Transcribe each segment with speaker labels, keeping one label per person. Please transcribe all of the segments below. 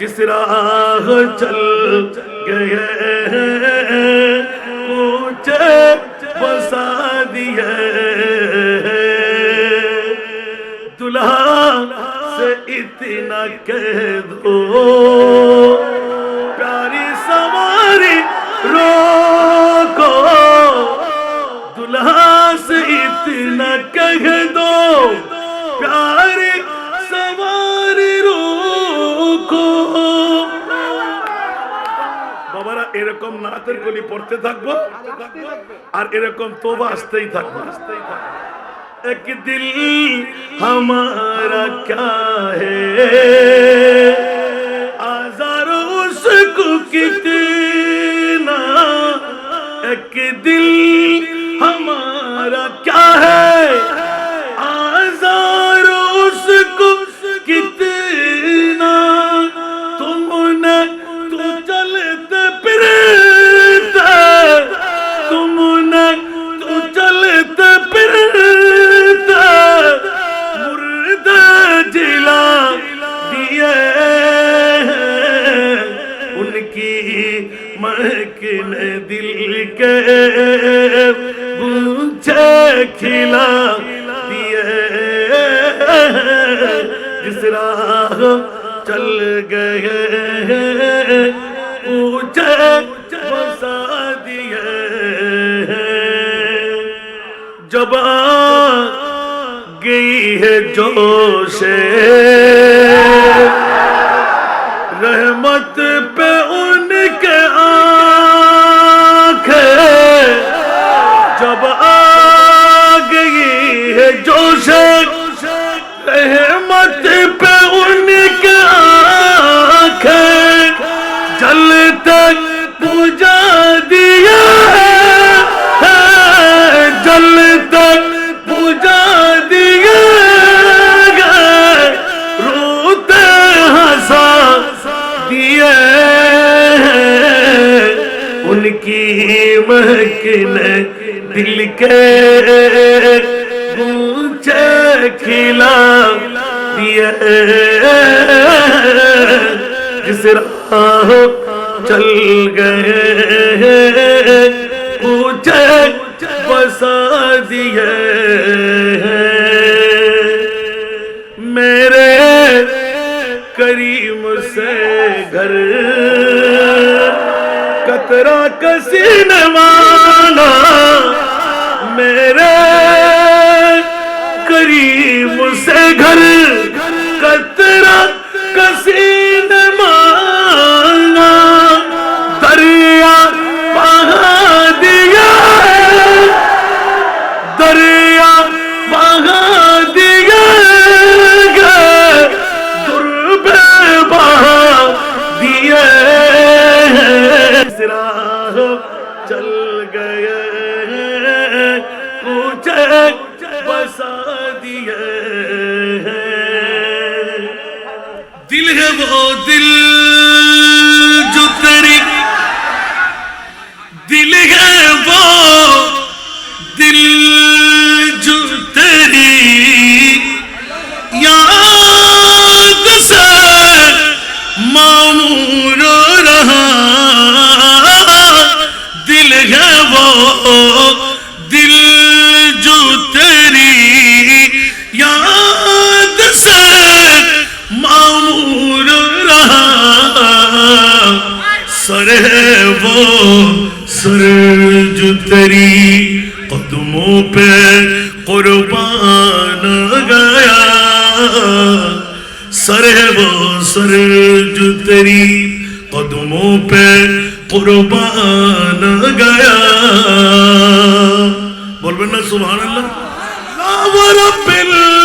Speaker 1: جس راہ چل گئے کوچے بسا دیے۔ دلہا سے اتنا کہہ دو، پیاری سواری روکو۔ دلہا سے اتنا کہہ دو، پیاری এরকম নাতের গলি পড়তে থাকব, আর এরকম তোবা আসতেই থাকব। আসতেই থাকব এক দিল হামারা ক্যা হে আজারো উসকো কিতনা। এক দিল্লি रहमत पे उनके आंखें کھلے دل کے گونچے کھلا دیے۔ جس راہ چل گئے پوچھے بسا دیے۔ میرے کریم سے گھر، کترا کسی نما میرے کریم سے گھر نصر جو تیری قدموں پہ قربان گیا بولبن سبحان اللہ رب اللہ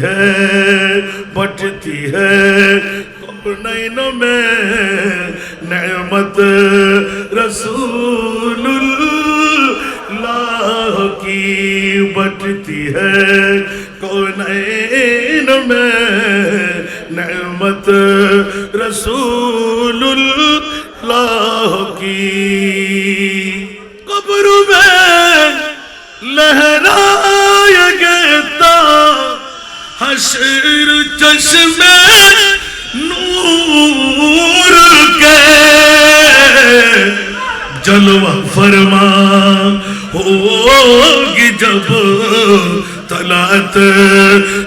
Speaker 1: ہے، بٹتی ہے نینوں میں نعمت رسول اللہ کی بٹتی ہے کونین میں نعمت رسول حشر چشم نور کے جلوہ فرما ہوگی جب تلات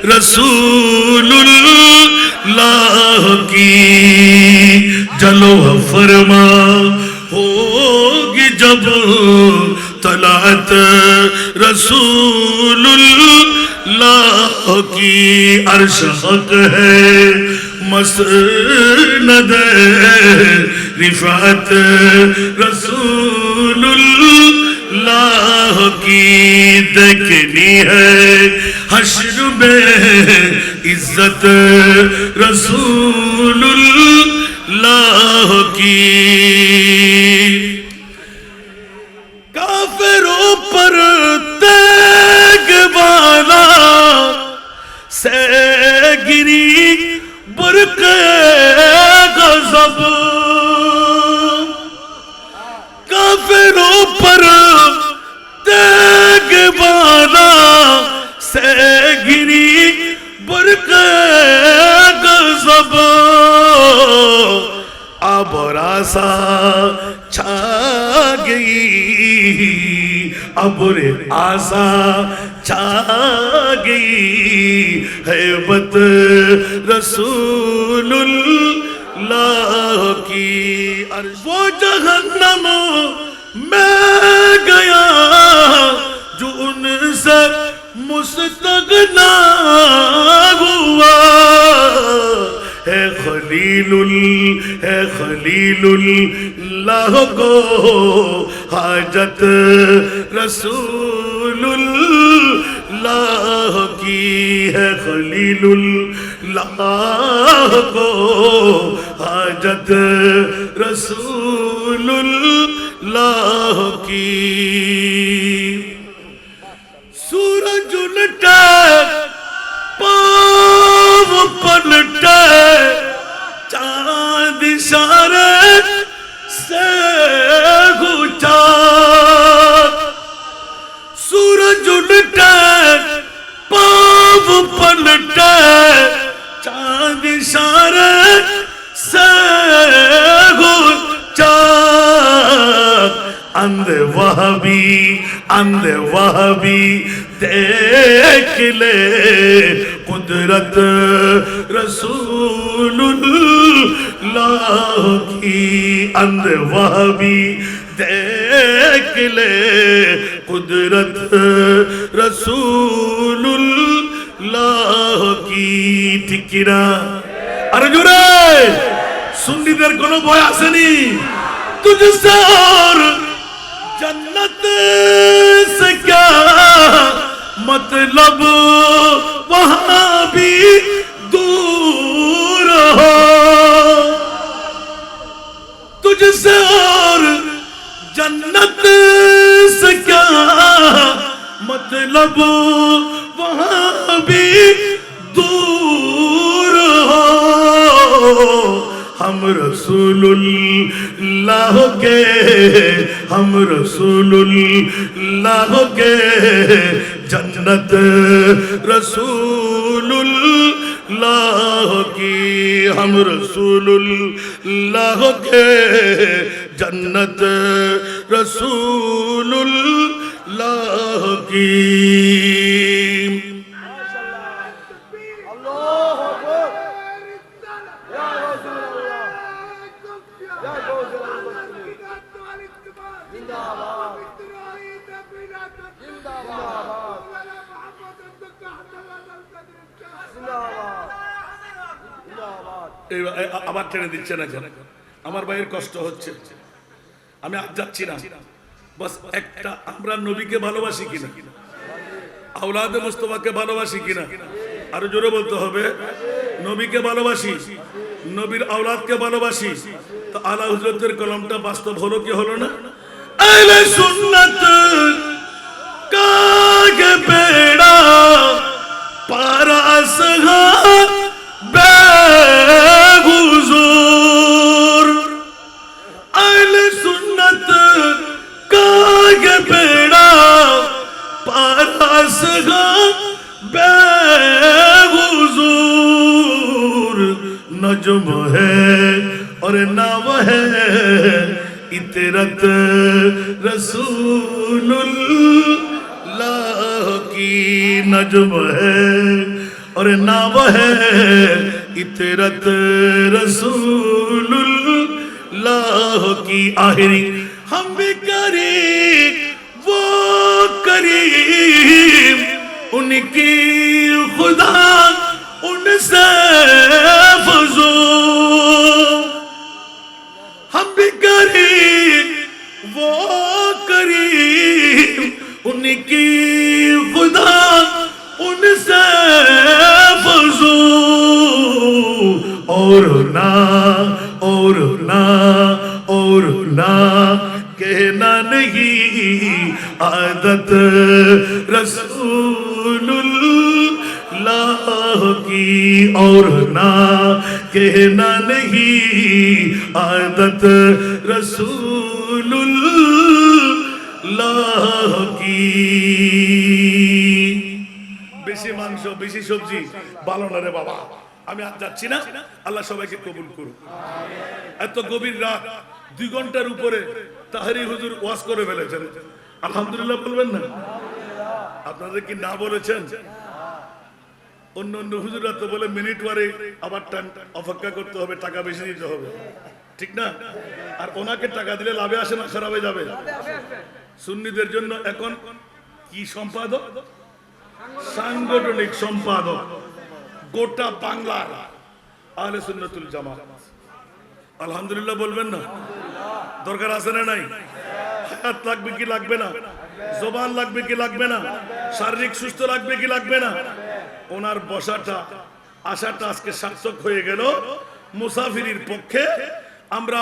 Speaker 1: رسول اللہ کی جلوہ فرما ہوگی جب تلات رسول اللہ لا کی عرش حق ہے مسند رفعت رسول اللہ کی دیکھنی ہے حشر میں عزت رسول اللہ کی کافروں پر برق غضب کافروں پر تیگ بالا سے گری برق غضب اب راسا چھا گئی۔ ابر آسا چھا گئی۔ حیبت رسول اللہ کی وہ جہنم میں گیا جو ان سے مستقنا ہوا۔ जो उनसे मुस्तगना हुआ है खलीलुल है खलीलुल्लाह को हाजत रसूलुल्लाह की है खलीलुल्लाह को हाजत रसूलुल्लाह की सूरज उलटा पाव पलटे बनता चांद सारा सहु अंध वह भी अंध वह भी देख ले कुदरत रसूल की अंध वह भी देख ले कुदरत रसूल কি ঠিক কিনা আরে জোরে সুন্নিদের কোনো ভয় আসেনি तुझसे और जन्नत से क्या मतलब वहां भी दूर हो तुझसे और जन्नत से क्या मतलब वहां भी दूर हो हम रसूलुल्लाह के हम रसूलुल्लाह के जन्नत रसूलुल्लाह की हम रसूलुल्लाह के जन्नत रसूलुल्लाह की
Speaker 2: الله أكبر يا رسول الله يا فوز المسلمين زنداباد زنداباد زنداباد زنداباد
Speaker 1: এই এ- আ- আবার টেনে দিচ্ছে না কেন আমার ভাইয়ের কষ্ট হচ্ছে আমি আর যাচ্ছি না বাস, একটা আমরা নবীকে ভালোবাসি কিনা? আউলাদে মুস্তফাকে ভালোবাসি কিনা? আরও জোরে বলতে হবে, নবীকে ভালোবাসি, নবীর আওলাদকে ভালোবাসি, তো আলা হুজরতের কলমটা বাস্তব হলো কি হলো না? আহলে সুন্নাত কাগে বেড়া পারাস বেগুজুর فطرت رسول اللہ کی نجم ہے اور نام ہے فطرت رسول اللہ کی آہری ہم بھی کریم وہ کریم ان کی خدا، ان سے और ना और ना और ना कहना नहीं आदत रसूलुल्लाह की और ना कहना नहीं आदत रसूलुल्लाह की বেশি মাংস বেশি সবজি ভালো না রে বাবা আমি আর যাচ্ছি না। আল্লাহ সবাইকে কবুল করুন এত গভীর রাত, দুই ঘণ্টার উপরে তাহারি হুজুর ওয়াজ করে ফেলেছেন। আলহামদুলিল্লাহ বলবেন না? আপনাদের কি না বলেছেন? অন্য অন্য হুজুরা তো বলে মিনিট ওয়ারে আবার অপেক্ষা করতে হবে, টাকা বেশি দিতে হবে। ঠিক না? আর ওনাকে টাকা দিলে লাভে আসে না, খারাপে যাবে। সুন্নিদের জন্য এখন কি সম্পাদক? সাংগঠনিক সম্পাদক। গোটা বাংলার আহলে সুন্নাতুল জামাত। আলহামদুলিল্লাহ বলবেন না? দরকার আছে না নাই? হায়াত লাগবে কি লাগবে না? জবান লাগবে কি লাগবে না? শারীরিক সুস্থ লাগবে কি লাগবে না? ওনার বসাটা আশাটা আজকে সার্থক হয়ে গেল। মুসাফিরির পক্ষে আমরা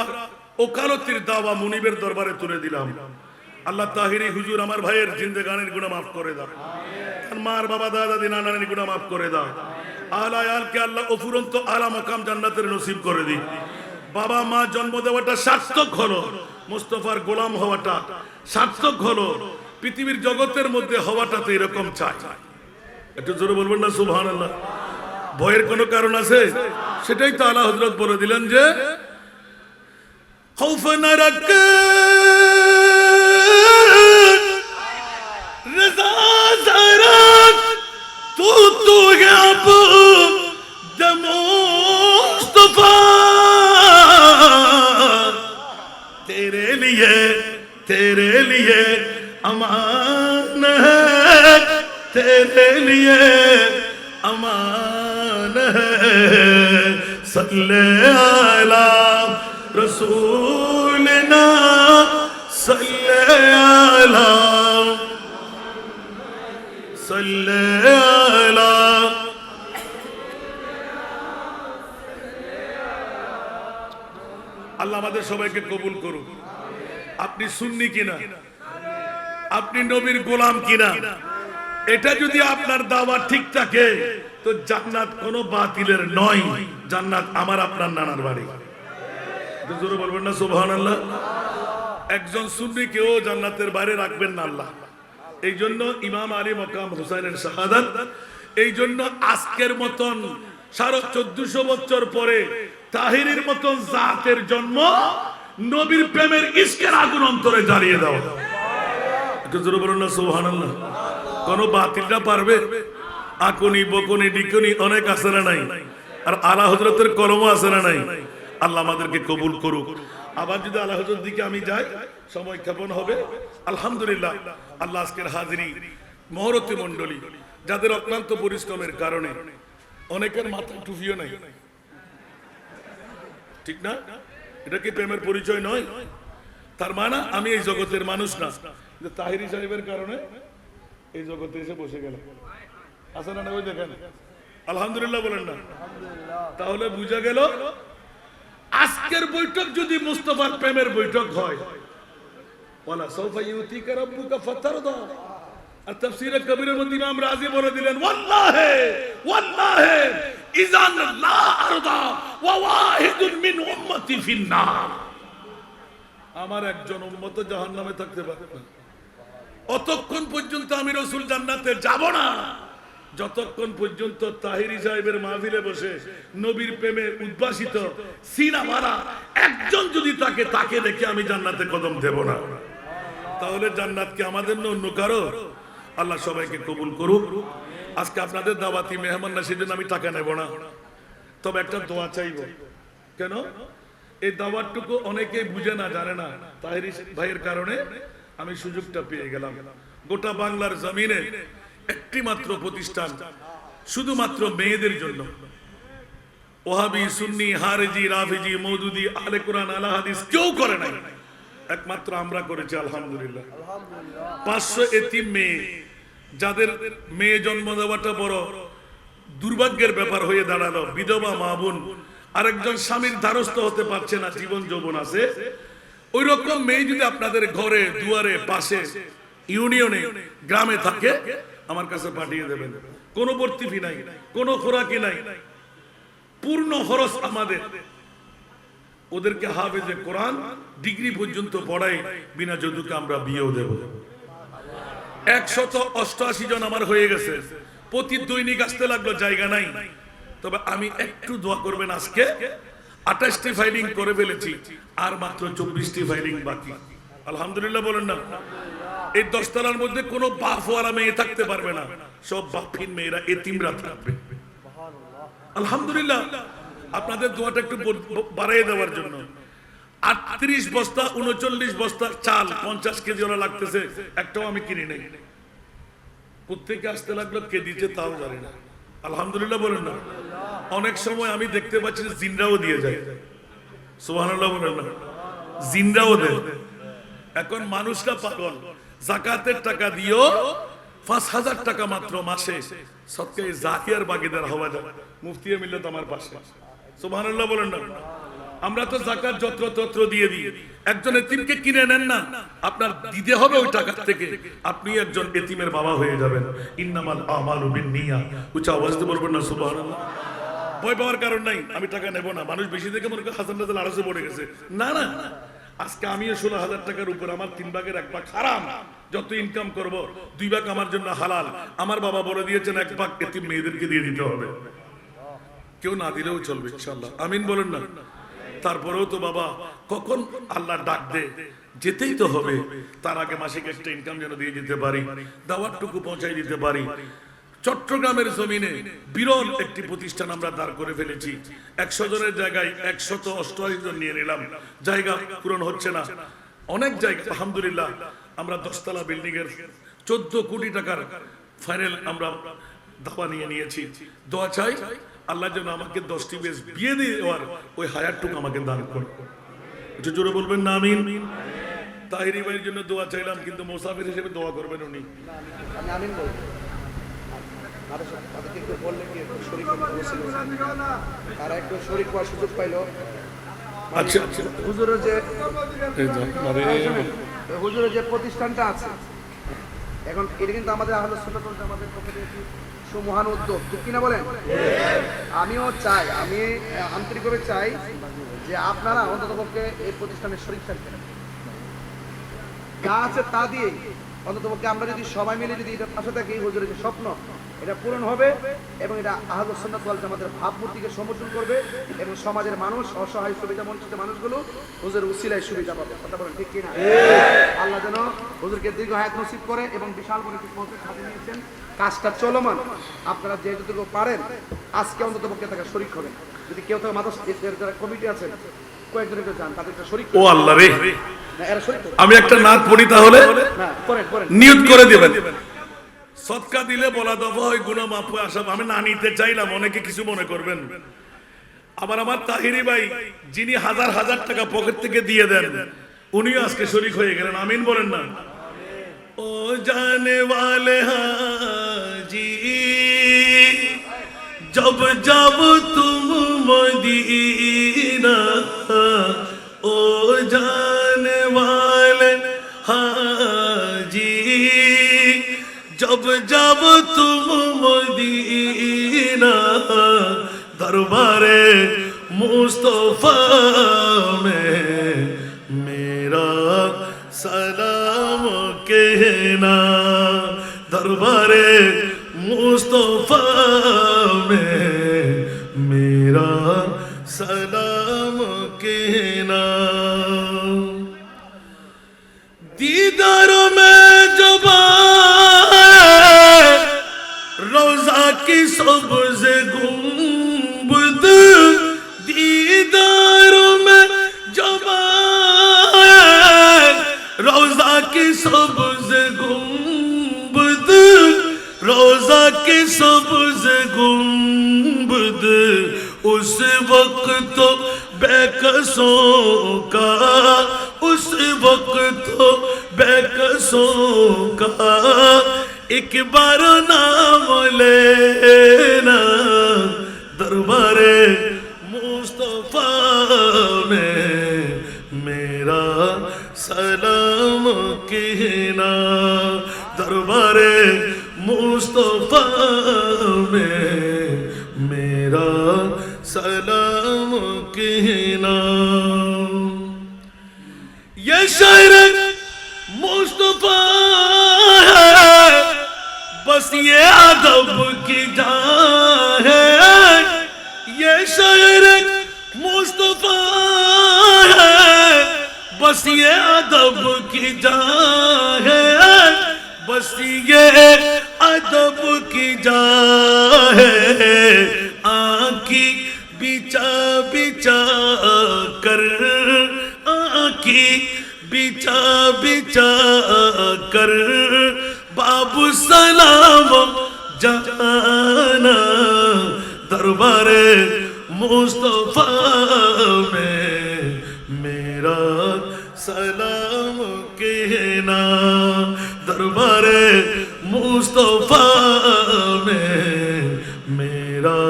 Speaker 1: ওকালতির দাওয়া মুনিবের দরবারে তুলে দিলাম। আল্লাহ তাহিরি হুজুর আমার ভাইয়ের জিন্দেগানের গুণা মাফ করে দাও। তার মার বাবা দাদা দিনা নানির গুণা মাফ করে দাও। আলা আলকে আল্লাহ অফুরন্ত আলা মাকাম জান্নাতের নসিব করে দিন বাবা মা জন্ম দেওয়াটা সার্থক হলো, মোস্তফার গোলাম হওয়াটা সার্থক হলো, পৃথিবীর জগতের মধ্যে হওয়াটা তো এরকম চাই। একটু জোরে বলবেন না সুবহান আল্লাহ ভয়ের কোনো কারণ আছে? সেটাই তো আলা হজরত বলে দিলেন যে হৌফ না রাখ تو تو ہے اب دم مصطفیٰ تیرے لیے تیرے لیے امان ہے تیرے لیے امان ہے صلی علی رسولنا صلی علی صلی আমাদের সবাইকে কবুল করুন। আপনি সুন্নি কিনা? আপনি নবীর গোলাম কিনা? এটা যদি আপনার দাওয়া ঠিক থাকে, তো জান্নাত কোনো বাতিলের নয়। জান্নাত আমার, আপনার নানার বাড়ি। জোরে আজকের মতন সাড়ে চোদ্দশো বছর পরে তাহিরের মতন জাতের জন্ম নবীর প্রেমের ইস্কের আগুন অন্তরে জ্বালিয়ে দাও। কোন বাতিলটা পারবে। অনেক আছে না নাই? আর হজরতের আছে না নাই? আল্লাহ আমাদেরকে কবুল করুক। আবার যদি আল্লাহ হজরত দিকে আমি যাই, সময় ক্ষেপণ হবে। আলহামদুলিল্লাহ, আল্লাহ আজকের হাজিরি মহরতি মন্ডলী যাদের অক্লান্ত পরিশ্রমের কারণে অনেকের মাথায় টুফিও নাই। ঠিক না? এটা কি প্রেমের পরিচয় নয়? তার মানে আমি এই জগতের মানুষ না। কিন্তু তাহিরি সাহেবের কারণে এই জগতে এসে বসে গেল আসে না ওই দেখেন? আলহামদুলিল্লাহ বলেন না। তাহলে বুঝা গেল, আজকের বৈঠক যদি মুস্তফার প্রেমের বৈঠক হয় ওয়ালা সাউফা ইউতিকা রাব্বুকা ফাতারদা। আর তাফসীরে কবিরের মধ্যে ইমাম রাজি বলে দিলেন, ওয়াল্লাহি ওয়াল্লাহি, ইজান লা আরদা ওয়া ওয়াহিদুন মিন উম্মতি ফিন নার আমার একজন উম্মত জাহান্নামে থাকতে পারবে অতক্ষণ পর্যন্ত আমি রসুল জান্নাতে যাব না। যতক্ষণ পর্যন্ত তাহিরি সাহেবের মাহফিলে বসে নবীর প্রেমে উদ্ভাসিত সিনা মারা একজন যদি তাকে তাকে দেখে আমি জান্নাতে কদম দেব না। তাহলে জান্নাত কি আমাদের না অন্য কারও? আল্লাহ সবাইকে কবুল করুক। আজকে আপনাদের দাওয়াতি মেহমান না সেজন্য আমি টাকা নেব না। তবে একটা দোয়া চাইব। কেন? এই দাওয়াতটুকু অনেকেই বুঝে না, জানে না। তাহিরি ভাইয়ের কারণে আমি সুযোগটা পেয়ে গেলাম। গোটা বাংলার জমিনে একটি মাত্র প্রতিষ্ঠান, শুধুমাত্র মেয়েদের জন্য। ওহাবি, সুন্নি, হারেজি, রাফিজি, মৌদুদি আলে কোরআন আলা হাদিস কেউ করে নাই। একমাত্র আমরা করেছি, আলহামদুলিল্লাহ। পাঁচশো এতিম মেয়ে যাদের মেয়ে জন্ম দেওয়াটা বড় দুর্ভাগ্যের ব্যাপার হয়ে দাঁড়াল, বিধবা মা বোন, আরেকজন স্বামীর দ্বারস্থ হতে পারছে না, জীবন যৌবন আছে। ওই রকম মেয়ে যদি আপনাদের ঘরে, দুয়ারে, পাশে, ইউনিয়নে, গ্রামে থাকে, আমার কাছে পাঠিয়ে দেবেন। কোনো ভর্তি ফি নাই, কোনো খোরাকি নাই। পূর্ণ খরচ আমাদের। ওদেরকে হাফেজে কোরআন ডিগ্রি পর্যন্ত পড়াই, বিনা যদুকে আমরা বিয়েও দেব। একশত অষ্টআশি জন আমার হয়ে গেছে। প্রতি দৈনিক আসতে লাগল, জায়গা নাই। তবে আমি একটু দোয়া করবেন আজকে। আঠাশটি ফাইলিং করে ফেলেছি, আর মাত্র চব্বিশটি ফাইলিং বাকি। আলহামদুলিল্লাহ বলেন না। এই দশতলার মধ্যে কোনো বাফওয়ালা মেয়ে থাকতে পারবে না। সব বাফিন মেয়েরা এতিমরা থাকবে। আলহামদুলিল্লাহ। আপনাদের দোয়াটা একটু বাড়াই দেওয়ার জন্য। আটত্রিশ বস্তা, উনচল্লিশ বস্তা চাল, পঞ্চাশ কেজি ওরা লাগতেছে। একটাও আমি কিনি নেই। প্রত্যেকে আসতে লাগল, কে দিচ্ছে তাও জানি না। আলহামদুলিল্লাহ বলেন না। অনেক সময় আমি দেখতে পাচ্ছি যে জিনরাও দিয়ে যায়। সুবহানাল্লাহ বলেন না। জিনরাও দেয়। এখন মানুষটা পাগল। জাকাতের টাকা দিও পাঁচ হাজার টাকা মাত্র মাসে। সৎকাই জাকিয়ার বাগিদার হওয়া যায়। মুফতি মিল্লত আমার পাশে। সুবহানাল্লাহ বলেন না। আমরা তো জাকাত যত্র তত্র দিয়ে দিই। একজন এতিমকে কিনে নেন না। আপনার দিতে হবে ওই টাকা থেকে। আপনি একজন এতিমের বাবা হয়ে যাবেন। ইন্নামাল আমালু বিন্নিয়া। উচ্চ আওয়াজ দিয়ে বলবেন না, সুবহানাল্লাহ। ভয় পাওয়ার কারণ নাই। আমি টাকা নেব না। মানুষ বেশি দেখে মনে করে হাসান রাজাল আড়াইশো পড়ে গেছে। না না। আজকে আমিও ষোলো হাজার টাকার উপর আমার তিন ভাগের এক ভাগ হারাম। যত ইনকাম করব, দুই ভাগ আমার জন্য হালাল। আমার বাবা বলে দিয়েছেন, এক ভাগ এতিম মেয়েদেরকে দিয়ে দিতে হবে। কেউ না দিলেও চলবে ইনশাল্লাহ আমিন বলেন না। তারপরেও তো বাবা কখন আল্লাহ ডাক দে? যেতেই তো হবে। তার আগে মাসিক একটা ইনকাম যেন দিয়ে দিতে পারি, দাওয়াতটুকু পৌঁছাই দিতে পারি। চট্টগ্রামের জমিনে বিরল একটি প্রতিষ্ঠান আমরা দাঁড় করে ফেলেছি। একশো জনের জায়গায় একশত অষ্টআশি জন নিয়ে নিলাম। জায়গা পূরণ হচ্ছে না। অনেক জায়গা, আলহামদুলিল্লাহ, আমরা দশতলা বিল্ডিং এর চোদ্দ কোটি টাকার ফাইনাল আমরা দাবা নিয়ে নিয়েছি। দোয়া চাই আল্লাহ যেন আমাকে দশটি বেশ বিয়ে দিয়ে দেওয়ার ওই হায়ারটুকু আমাকে দান করে একটু জোরে বলবেন না আমিন? তাহিরি ভাইয়ের জন্য দোয়া চাইলাম কিন্তু মোসাফির হিসেবে দোয়া করবেন উনি।
Speaker 2: আমি আমিন তারা একটু হওয়ার সুযোগ পাইলো।
Speaker 1: আচ্ছা আচ্ছা।
Speaker 2: হুজুরের যে
Speaker 1: আরে,
Speaker 2: হুজুরের যে প্রতিষ্ঠানটা আছে এখন এটা কিন্তু আমাদের আহলে সুন্নাত ওয়াল জামাতের একটি সুমহান উদ্যোগ। ঠিক কিনা বলেন? আমিও চাই, আমি আন্তরিকভাবে চাই যে আপনারা অন্তত পক্ষে এই প্রতিষ্ঠানের শরীর থাকবেন। যা আছে তা দিয়ে অন্ততপক্ষে আমরা যদি সবাই মিলে যদি এটা পাশে থাকি হুজুরের যে স্বপ্ন এটা পূরণ হবে এবং এটা আহল সুন্নাত ওয়াল জামাতের ভাবমূর্তিকে সমর্থন করবে এবং সমাজের মানুষ অসহায় সুবিধা বঞ্চিত মানুষগুলো হুজুর উসিলায় সুবিধা পাবে। কথা বলেন ঠিক কিনা? আল্লাহ যেন হুজুরকে দীর্ঘ হায়াত নসিব করে এবং বিশাল বড় একটি পথে সাথে নিয়েছেন কাজটা চলমান। আপনারা যে যতটুকু পারেন আজকে অন্তত পক্ষে থাকা শরিক হবেন যদি কেউ তো মাদ্রাসা এর যারা কমিটি আছেন কয়েকজন একটু যান তাদেরকে শরিক
Speaker 1: ও আল্লাহ রে। আমি একটা নাথ পড়ি তাহলে? নিয়ত করে দেবেন। সৎকা দিলে বলা দেবো ওই গুণা মাপ আসব আমি না নিতে চাইলাম অনেকে কিছু মনে করবেন? আবার আমার তাহিরি ভাই যিনি হাজার হাজার টাকা পকেট থেকে দিয়ে দেন উনি আজকে শরিক হয়ে গেলেন। আমিন বলেন না? ও জানে वाले হাজি জব জব তুম মদিনা ও জানে সব যাব তুম মদিনা। দরবারে মুস্তফা মে মেরা সালাম কেনা দরবারে মুস্তফা মে মেরা সালাম কেনা দিদার মে کی سبز گنبد دیداروں میں جمال روزہ کی سبز گنبد، روزہ کی سبز گنبد۔ اس وقت تو بے قصوں کا، اس وقت تو بے قصوں کا۔ एक बार नाम लेना दरबारे मुस्तफा में मेरा सलाम कहना दरबारे मुस्तफा में मेरा सलाम कहना ये शायर بس یہ ادب کی جان ہے۔ یہ شعر مصطفیٰ ہے۔ بس یہ ادب کی جان ہے۔ بس یہ ادب کی جان ہے۔ آنکھی کر۔ آنکھی بیچا بیچا کر۔ আবু সালাম জানা দরবারে মুস্তফা মে মেরা সালাম কেনা দরবারে মুস্তফা মে মেরা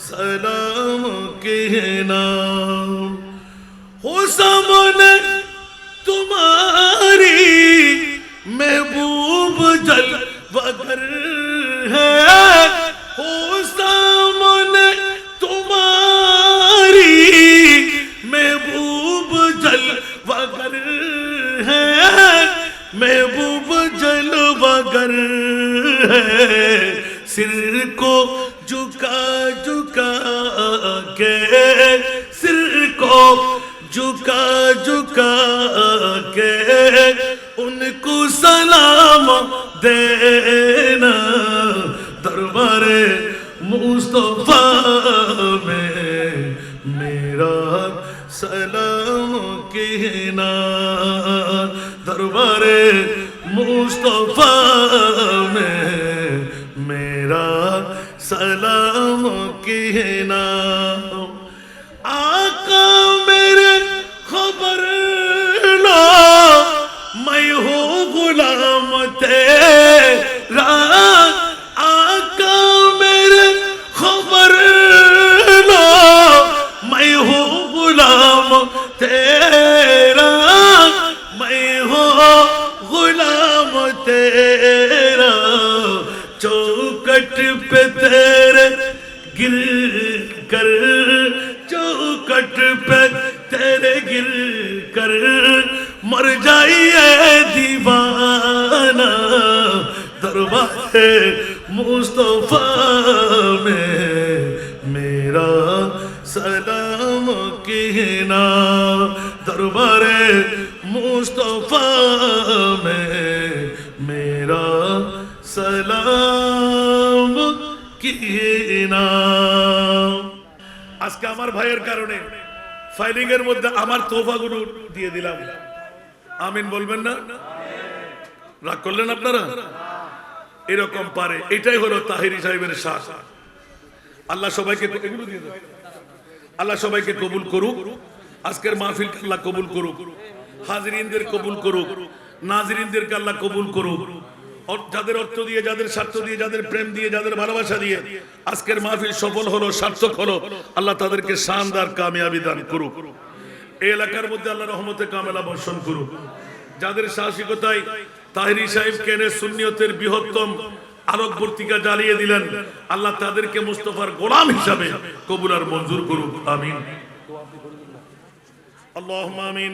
Speaker 1: সালাম কেনা দেনা দরবারে মুস্তফা মে মেরা সালাম কেনা দরবারে মুস্তফা মে মেরা সালাম কেনা چوکٹ پہ تیرے گر کر، چوکٹ پہ تیرے گر کر۔ مر جائیے دیوانا دربار مصطفیٰ میں۔ میرا سلام کہنا، دربار مصطفیٰ میں۔ میرا سلام আজকে আমার ভাইয়ের কারণে ফাইলিং এর মধ্যে আমার তোফাগুলো দিয়ে দিলাম। আমিন বলবেন না? রাগ করলেন আপনারা? এরকম পারে। এটাই হলো তাহিরি সাহেবের শ্বাস আল্লাহ সবাইকে। আল্লাহ সবাইকে কবুল করুক। আজকের মাহফিল আল্লাহ কবুল করুক। হাজরিনদের কবুল করুক। নাজরিনদেরকে আল্লাহ কবুল করুক। যাদের অর্থ দিয়ে যাদের স্বার্থ দিয়ে যাদের প্রেম দিয়ে যাদের ভালোবাসা দিয়ে আজকের মাহফিল সফল হলো সার্থক হলো আল্লাহ তাদেরকে শানদার কামিয়াবি দান করুক এই এলাকার মধ্যে আল্লাহ রহমতে কামেলা বর্ষণ করুক যাদের সাহসিকতায় তাহিরি সাহেব কেনে সুন্নিয়তের বৃহত্তম আলোকবর্তিকা জ্বালিয়ে দিলেন আল্লাহ তাদেরকে মুস্তফার গোলাম হিসাবে কবুল আর মঞ্জুর করুক আমিন اللهم امين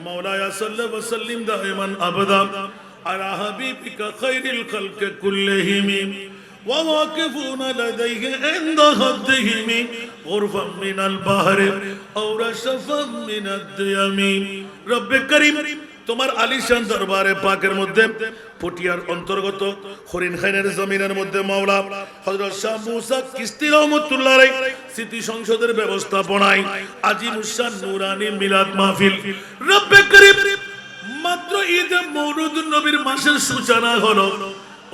Speaker 1: مولاي صل وسلم دائما ابدا على حبيبك خير الخلق كلهم وواقفون لديه عند خدهم غرفا من البحر او رشفا من الديم رب كريم তোমার আলিশান দরবারে পাকের মধ্যে পটিয়ার অন্তর্গত হরিণ খাইনের জমিনের মধ্যে মাওলা হযরত শাহ মুসা কিস্তি রহমাতুল্লাহ আলাইহি স্মৃতি সংসদের ব্যবস্থাপনায় আজিমুসান নুরানি মিলাদ মাহফিল রব্বে করিম মাত্র ঈদে মৌলুদ নবীর মাসের সূচনা হলো।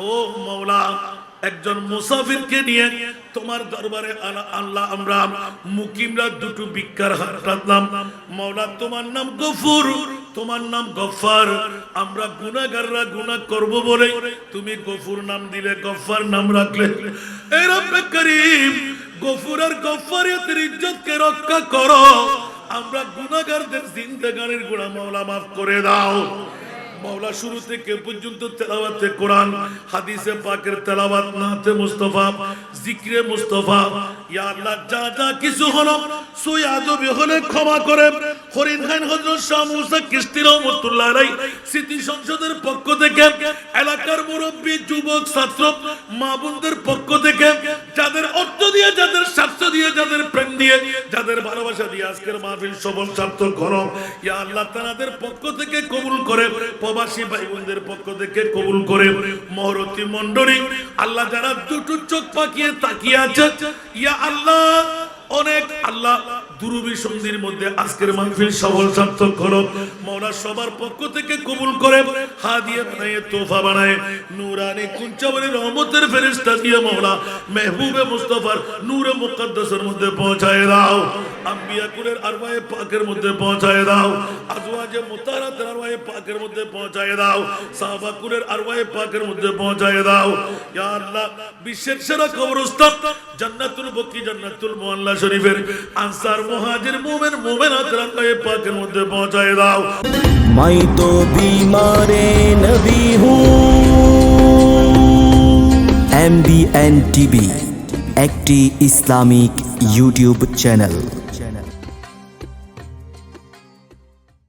Speaker 1: ও মৌলা, একজন মুসাফিরকে নিয়ে তোমার দরবারে আল্লাহ আমরা। মুকিমরা দুটো ভিক্ষার হাত মাওলা তোমার নাম গফুর, তোমার নাম গফার আমরা গুনাহগাররা গুনা করব বলে তুমি গফুর নাম দিলে গফার নাম রাখলে। রব্বে করিম, গফুর আর গফারিয়তের ইজ্জতকে রক্ষা করো। আমরা গুণাগারদের জিন্দাগারের গুনাহ মাওলা মাফ করে দাও। মাওলা শুরু থেকে পর্যন্ত তেলাওয়াতে কোরআন, হাদিসে পাকের তেলাওয়াত, নাতে মুস্তাফা, জিকরে মুস্তাফা। ইয়া আল্লাহ, যা যা কিছু হলো, সুই আদবি হলে ক্ষমা করে। হরিণ খান হযরত শাহ মুসা কিস্তি রহমাতুল্লাহ আলাইহি, স্মৃতি সংসদের পক্ষ থেকে, এলাকার মুরব্বী, যুবক, ছাত্র, মা বোনদের পক্ষ থেকে, যাদের অর্থ দিয়ে, যাদের স্বার্থ দিয়ে, যাদের প্রেম দিয়ে, যাদের ভালোবাসা দিয়ে আজকের মাহফিল সবল সার্থক করো ইয়া আল্লাহ তাদের পক্ষ থেকে কবুল করে প্রবাসী ভাই বোনদের পক্ষ থেকে কবুল করে। মহরতি মন্ডলী আল্লাহ যারা দুটো চোখ পাকিয়ে তাকিয়ে আছে, ইয়া আল্লাহ, অনেক আল্লাহ পৌঁছায় দাও। মধ্যে পৌঁছায় দাও। মধ্যে পৌঁছায় দাও। জান্নাতুল বকি জান্নাতুল মুআল্লা শরীফের আনসার মুহাজির মুমেন মুমেনাত রাকায়ে পাকের মধ্যে পৌঁছায় দাও।
Speaker 3: মাই তো বিমারে নবী হুম এমবিএন টিভি, একটি ইসলামিক ইউটিউব চ্যানেল।